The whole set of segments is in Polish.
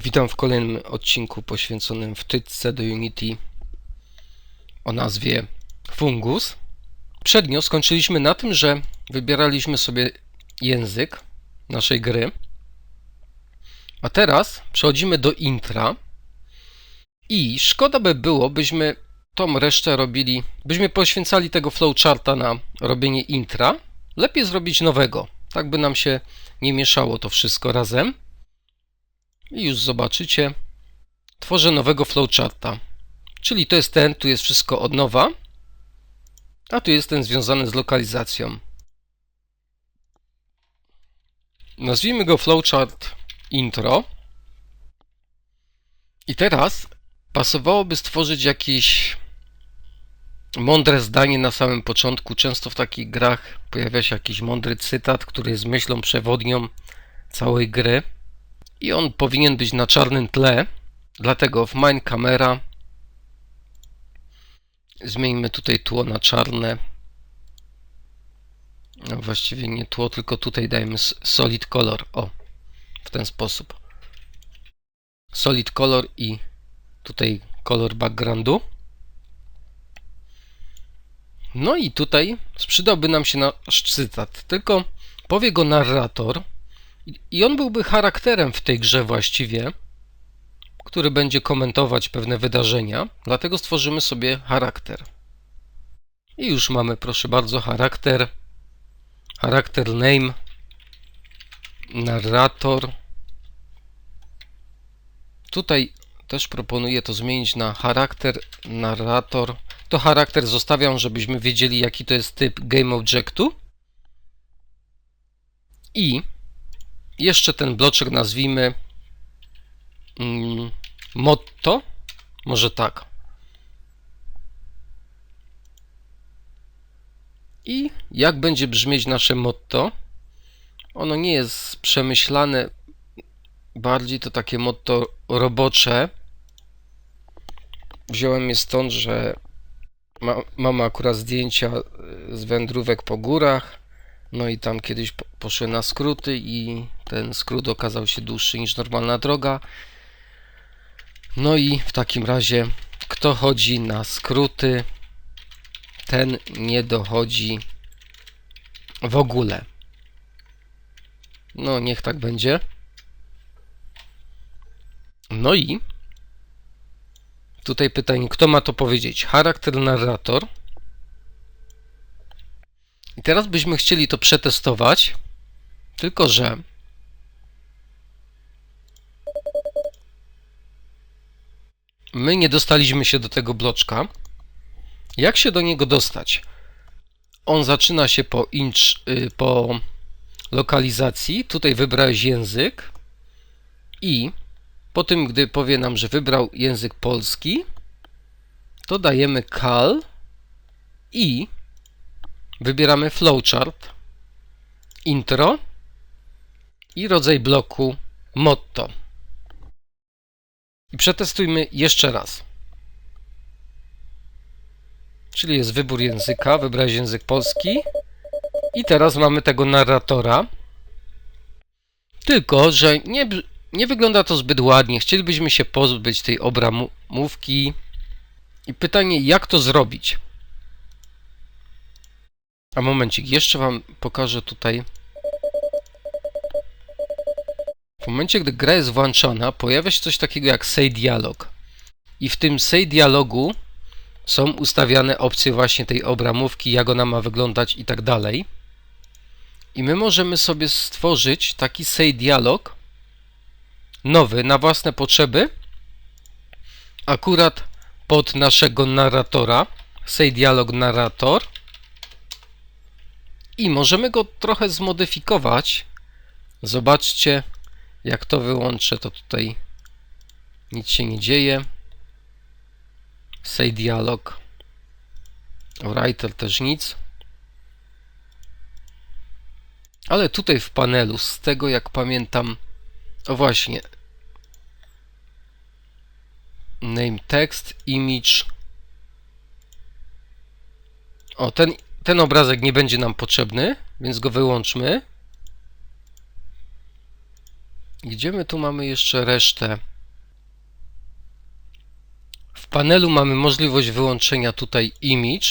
Witam w kolejnym odcinku poświęconym wtyczce do Unity o nazwie Fungus. Przednio skończyliśmy na tym, że wybieraliśmy sobie język naszej gry. A teraz przechodzimy do intra i szkoda by było, byśmy tą resztę robili, byśmy poświęcali tego flowcharta na robienie intra. Lepiej zrobić nowego, tak by nam się nie mieszało to wszystko razem. I już zobaczycie, tworzę nowego flowcharta. Czyli to jest ten, tu jest wszystko od nowa, a tu jest ten związany z lokalizacją. Nazwijmy go flowchart intro. I teraz pasowałoby stworzyć jakieś mądre zdanie na samym początku. Często w takich grach pojawia się jakiś mądry cytat, który jest myślą przewodnią całej gry i on powinien być na czarnym tle. Dlatego w Mine Camera zmieńmy tutaj tło na czarne. No właściwie nie tło, tylko tutaj dajmy solid color. O, w ten sposób. Solid color i tutaj kolor backgroundu. No i tutaj przydałby nam się nasz cytat, tylko powie go narrator, i on byłby charakterem w tej grze właściwie, który będzie komentować pewne wydarzenia, dlatego stworzymy sobie charakter. I już mamy, proszę bardzo, charakter, charakter name, narrator. Tutaj też proponuję to zmienić na charakter, narrator. To charakter zostawiam, żebyśmy wiedzieli, jaki to jest typ game objectu. I jeszcze ten bloczek nazwijmy mm, motto. Może tak. I jak będzie brzmieć nasze motto? Ono nie jest przemyślane, bardziej to takie motto robocze. Wziąłem je stąd, że ma, mamy akurat zdjęcia z wędrówek po górach no i tam kiedyś poszły na skróty i ten skrót okazał się dłuższy niż normalna droga. No i w takim razie kto chodzi na skróty, ten nie dochodzi w ogóle. No, niech tak będzie. No i tutaj pytanie, kto ma to powiedzieć? Charakter narrator i teraz byśmy chcieli to przetestować, tylko że my nie dostaliśmy się do tego bloczka. Jak się do niego dostać? On zaczyna się po inch, y, po lokalizacji. Tutaj wybrałeś język i po tym, gdy powie nam, że wybrał język polski, to dajemy cal i Wybieramy flowchart, intro i rodzaj bloku motto. I przetestujmy jeszcze raz. Czyli jest wybór języka, wybrać język polski i teraz mamy tego narratora. Tylko, że nie, nie wygląda to zbyt ładnie. Chcielibyśmy się pozbyć tej obramówki. I pytanie, jak to zrobić? A momencik, jeszcze Wam pokażę tutaj. W momencie, gdy gra jest włączona, pojawia się coś takiego jak Say Dialog. I w tym Say Dialogu są ustawiane opcje właśnie tej obramówki, jak ona ma wyglądać i tak dalej. I my możemy sobie stworzyć taki Say Dialog nowy na własne potrzeby, akurat pod naszego narratora. Say Dialog Narrator i możemy go trochę zmodyfikować. Zobaczcie, jak to wyłączę, to tutaj nic się nie dzieje. Say dialog. Writer też nic. Ale tutaj w panelu, z tego jak pamiętam, o właśnie, name text, image. O, ten ten obrazek nie będzie nam potrzebny, więc go wyłączmy. Gdzie my tu mamy jeszcze resztę? W panelu mamy możliwość wyłączenia tutaj image,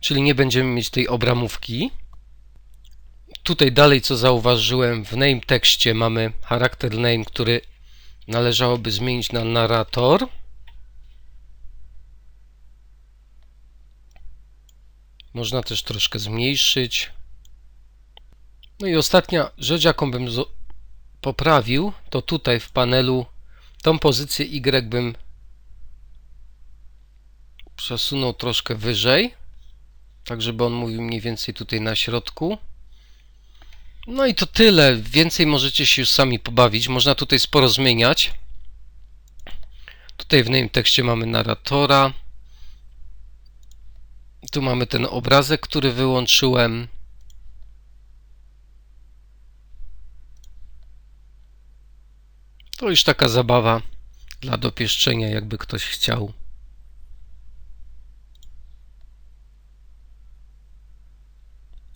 czyli nie będziemy mieć tej obramówki. Tutaj dalej, co zauważyłem, w name tekście mamy charakter name, który należałoby zmienić na narrator. Można też troszkę zmniejszyć. No i ostatnia rzecz, jaką bym poprawił, to tutaj w panelu tą pozycję Y bym przesunął troszkę wyżej, tak żeby on mówił mniej więcej tutaj na środku. No i to tyle. Więcej możecie się już sami pobawić. Można tutaj sporo zmieniać. Tutaj w name tekście mamy narratora. Tu mamy ten obrazek, który wyłączyłem. To już taka zabawa dla dopieszczenia, jakby ktoś chciał.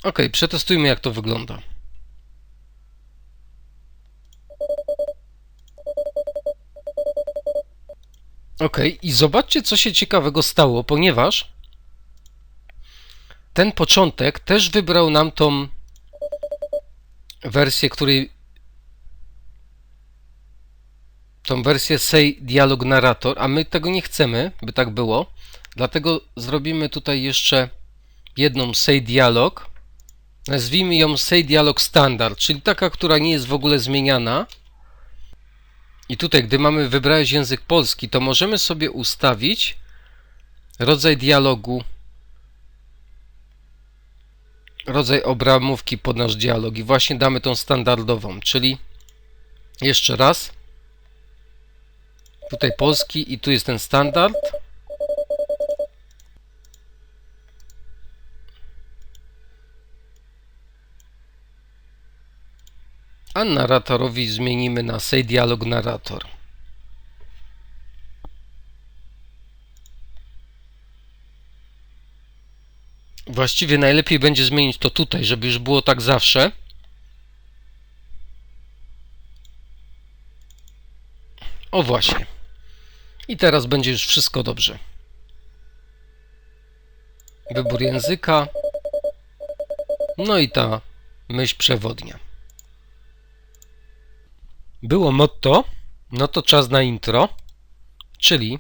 Ok, przetestujmy jak to wygląda. Ok, i zobaczcie, co się ciekawego stało, ponieważ ten początek też wybrał nam tą wersję, której tą wersję Say Dialog Narrator, a my tego nie chcemy, by tak było. Dlatego zrobimy tutaj jeszcze jedną Say Dialog. Nazwijmy ją Say Dialog Standard, czyli taka, która nie jest w ogóle zmieniana. I tutaj, gdy mamy wybrać język polski, to możemy sobie ustawić rodzaj dialogu, rodzaj obramówki pod nasz dialog i właśnie damy tą standardową, czyli jeszcze raz tutaj polski i tu jest ten standard. A narratorowi zmienimy na Say Dialog Narrator. Właściwie najlepiej będzie zmienić to tutaj, żeby już było tak zawsze. O właśnie. I teraz będzie już wszystko dobrze. Wybór języka. No i ta myśl przewodnia. Było motto, no to czas na intro, czyli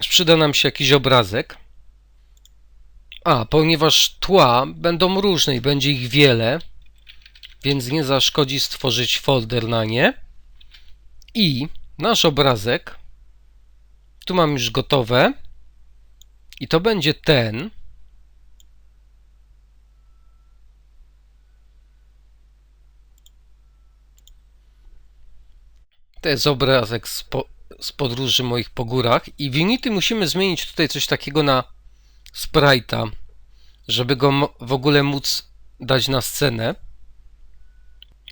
przyda nam się jakiś obrazek. A, ponieważ tła będą różne i będzie ich wiele, więc nie zaszkodzi stworzyć folder na nie. I nasz obrazek, tu mam już gotowe, i to będzie ten. To jest obrazek z, po, z podróży moich po górach i w Unity musimy zmienić tutaj coś takiego na sprite'a, żeby go w ogóle móc dać na scenę.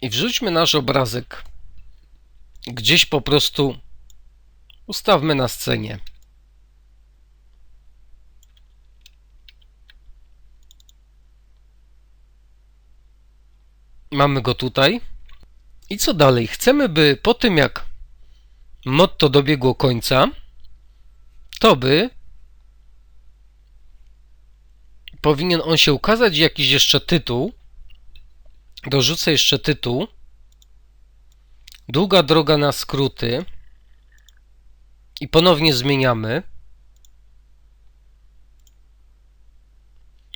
I wrzućmy nasz obrazek gdzieś po prostu ustawmy na scenie. Mamy go tutaj. I co dalej? Chcemy, by po tym jak motto dobiegło końca, to by powinien on się ukazać jakiś jeszcze tytuł. Dorzucę jeszcze tytuł. Długa droga na skróty. I ponownie zmieniamy.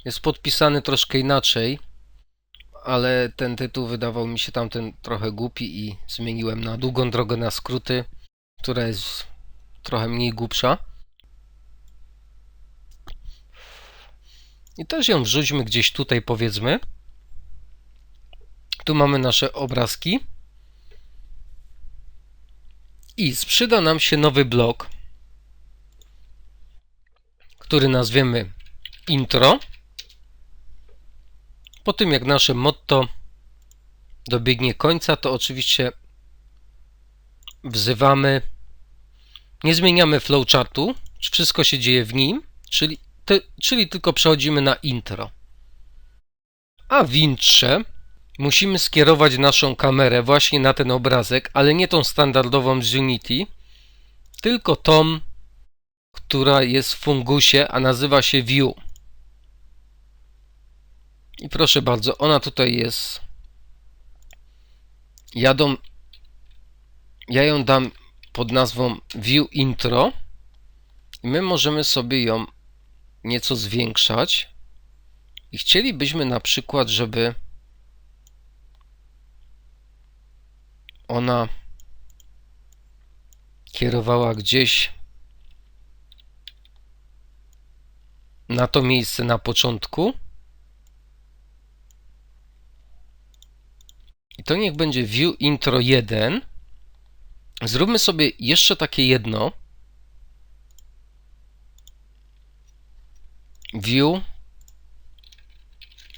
Jest podpisany troszkę inaczej, ale ten tytuł wydawał mi się tamten trochę głupi i zmieniłem na długą drogę na skróty, która jest trochę mniej głupsza. I też ją wrzućmy gdzieś tutaj, powiedzmy. Tu mamy nasze obrazki. I sprzyda nam się nowy blok, który nazwiemy intro. Po tym jak nasze motto dobiegnie końca, to oczywiście wzywamy, nie zmieniamy flowchartu, wszystko się dzieje w nim, czyli, ty, czyli tylko przechodzimy na intro. A w intrze musimy skierować naszą kamerę właśnie na ten obrazek, ale nie tą standardową z Unity, tylko tą, która jest w fungusie, a nazywa się View. I proszę bardzo, ona tutaj jest. Jadą, ja ją dam pod nazwą View Intro i my możemy sobie ją nieco zwiększać i chcielibyśmy na przykład, żeby ona kierowała gdzieś na to miejsce na początku. I to niech będzie view intro 1. Zróbmy sobie jeszcze takie jedno. View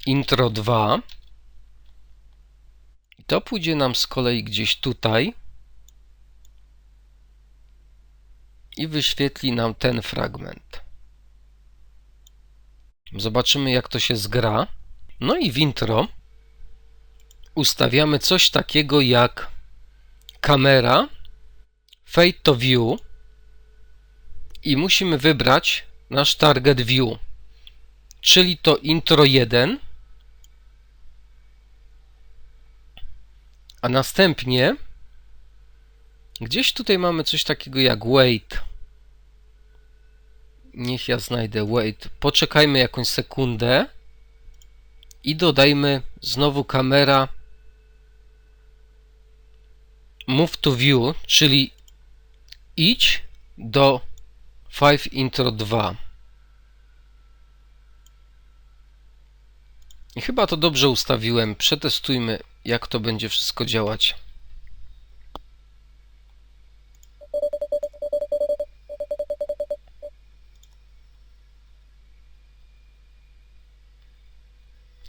intro 2. I to pójdzie nam z kolei gdzieś tutaj. I wyświetli nam ten fragment. Zobaczymy, jak to się zgra. No i w intro ustawiamy coś takiego jak kamera, fade to view i musimy wybrać nasz target view, czyli to intro 1, a następnie gdzieś tutaj mamy coś takiego jak wait. Niech ja znajdę wait. Poczekajmy jakąś sekundę i dodajmy znowu kamera move to view, czyli idź do 5 intro 2. Chyba to dobrze ustawiłem. Przetestujmy, jak to będzie wszystko działać.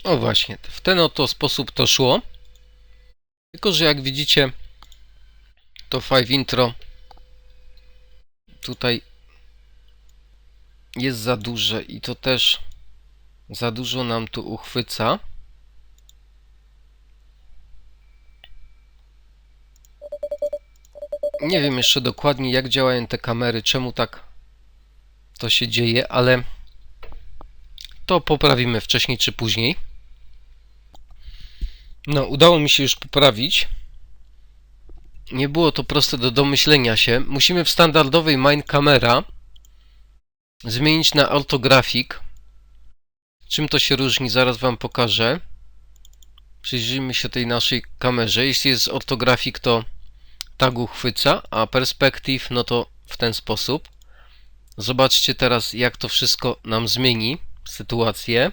O właśnie, w ten oto sposób to szło. Tylko, że jak widzicie, to 5 intro tutaj jest za duże i to też za dużo nam tu uchwyca. Nie wiem jeszcze dokładnie jak działają te kamery, czemu tak to się dzieje, ale to poprawimy wcześniej czy później. No, udało mi się już poprawić. Nie było to proste do domyślenia się. Musimy w standardowej Mine Camera zmienić na Orthographic. Czym to się różni, zaraz Wam pokażę. Przyjrzyjmy się tej naszej kamerze. Jeśli jest Orthographic, to tak uchwyca, a Perspective, no to w ten sposób. Zobaczcie teraz, jak to wszystko nam zmieni sytuację.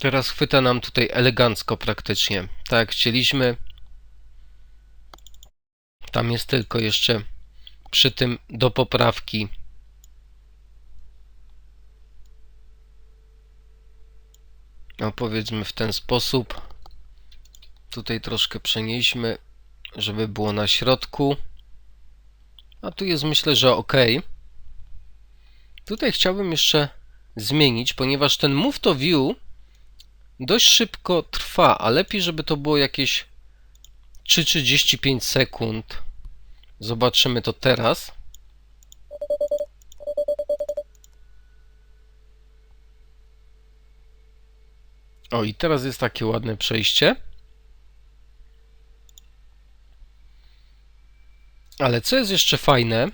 Teraz chwyta nam tutaj elegancko praktycznie, tak jak chcieliśmy. Tam jest tylko jeszcze przy tym do poprawki. No powiedzmy w ten sposób. Tutaj troszkę przenieśmy, żeby było na środku. A tu jest myślę, że ok. Tutaj chciałbym jeszcze zmienić, ponieważ ten Move to View dość szybko trwa, a lepiej, żeby to było jakieś 3,35 sekund. Zobaczymy to teraz. O, i teraz jest takie ładne przejście. Ale co jest jeszcze fajne,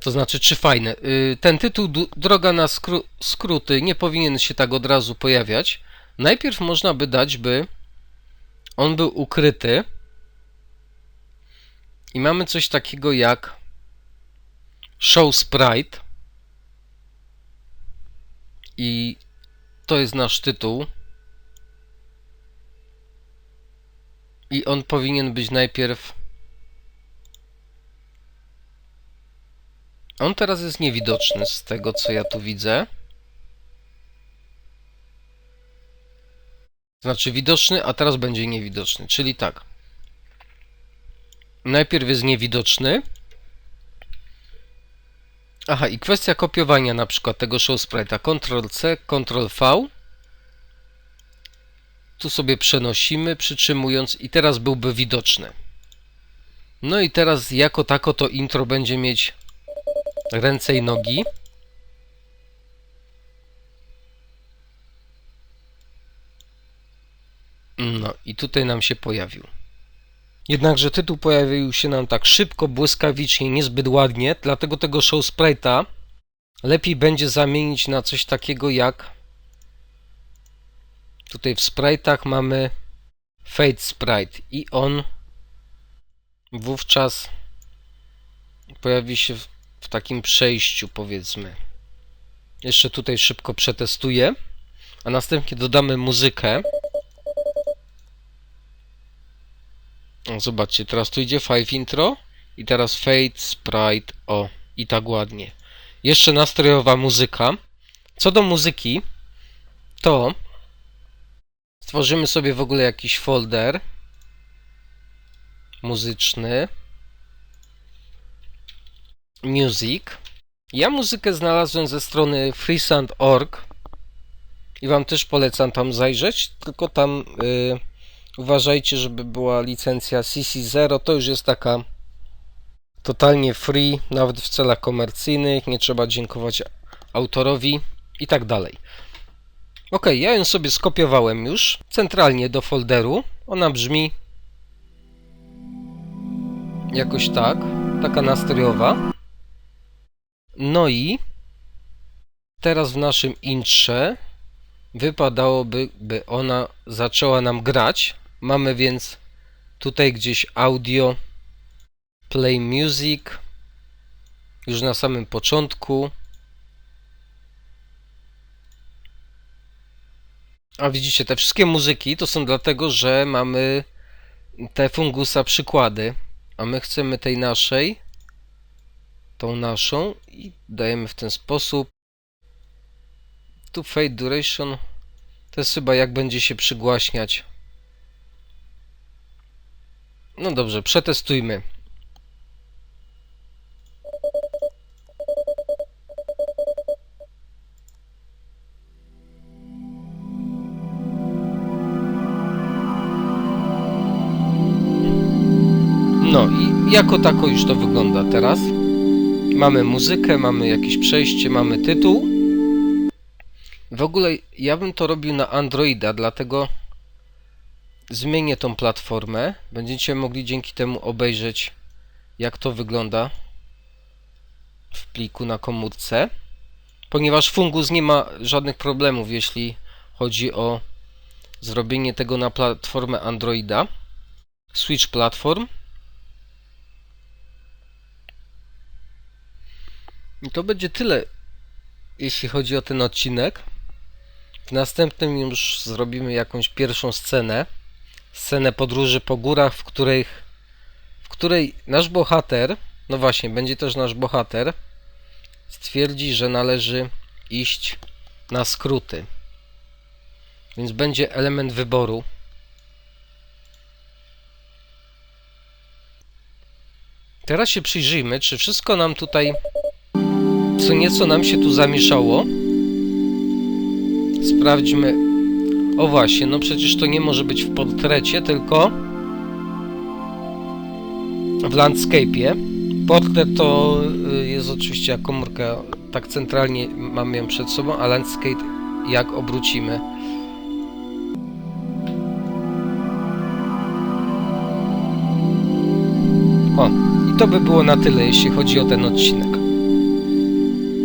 to znaczy, czy fajne, y, ten tytuł Droga na skró skróty nie powinien się tak od razu pojawiać. Najpierw można by dać, by on był ukryty i mamy coś takiego jak show sprite i to jest nasz tytuł i on powinien być najpierw on teraz jest niewidoczny z tego co ja tu widzę Znaczy widoczny, a teraz będzie niewidoczny. Czyli tak. Najpierw jest niewidoczny, Aha, i kwestia kopiowania na przykład tego show sprite'a. Ctrl-C, Ctrl-V. Tu sobie przenosimy, przytrzymując i teraz byłby widoczny. No i teraz jako tako to intro będzie mieć ręce i nogi. No i tutaj nam się pojawił. Jednakże tytuł pojawił się nam tak szybko, błyskawicznie, niezbyt ładnie, dlatego tego show sprite'a lepiej będzie zamienić na coś takiego jak tutaj w sprite'ach mamy fade sprite i on wówczas pojawi się w, w takim przejściu powiedzmy. Jeszcze tutaj szybko przetestuję, a następnie dodamy muzykę. Zobaczcie, teraz tu idzie 5 intro i teraz fade, sprite, o i tak ładnie. Jeszcze nastrojowa muzyka. Co do muzyki, to stworzymy sobie w ogóle jakiś folder muzyczny. Music. Ja muzykę znalazłem ze strony freesound.org i Wam też polecam tam zajrzeć, tylko tam y, uważajcie, żeby była licencja CC0, to już jest taka totalnie free, nawet w celach komercyjnych, nie trzeba dziękować autorowi i tak dalej. Ok, ja ją sobie skopiowałem już centralnie do folderu. Ona brzmi jakoś tak, taka nastrojowa. No i teraz w naszym intrze wypadałoby, by ona zaczęła nam grać. Mamy więc tutaj gdzieś audio, play music, już na samym początku. A widzicie, te wszystkie muzyki to są dlatego, że mamy te fungusa przykłady, a my chcemy tej naszej, tą naszą i dajemy w ten sposób. Tu fade duration to jest chyba jak będzie się przygłaśniać. No dobrze, przetestujmy. No i jako tako już to wygląda teraz. Mamy muzykę, mamy jakieś przejście, mamy tytuł. W ogóle ja bym to robił na Androida, dlatego zmienię tą platformę. Będziecie mogli dzięki temu obejrzeć jak to wygląda w pliku na komórce. Ponieważ Fungus nie ma żadnych problemów, jeśli chodzi o zrobienie tego na platformę Androida. Switch Platform. I to będzie tyle, jeśli chodzi o ten odcinek. W następnym już zrobimy jakąś pierwszą scenę. Scenę podróży po górach, w której, w której nasz bohater, no właśnie, będzie też nasz bohater, stwierdzi, że należy iść na skróty. Więc będzie element wyboru. Teraz się przyjrzyjmy, czy wszystko nam tutaj co nieco nam się tu zamieszało. Sprawdźmy. O właśnie, no przecież to nie może być w portrecie, tylko w landscape'ie. Portret to y, jest oczywiście jak komórka, tak centralnie mamy ją przed sobą, a landscape jak obrócimy. O, i to by było na tyle, jeśli chodzi o ten odcinek.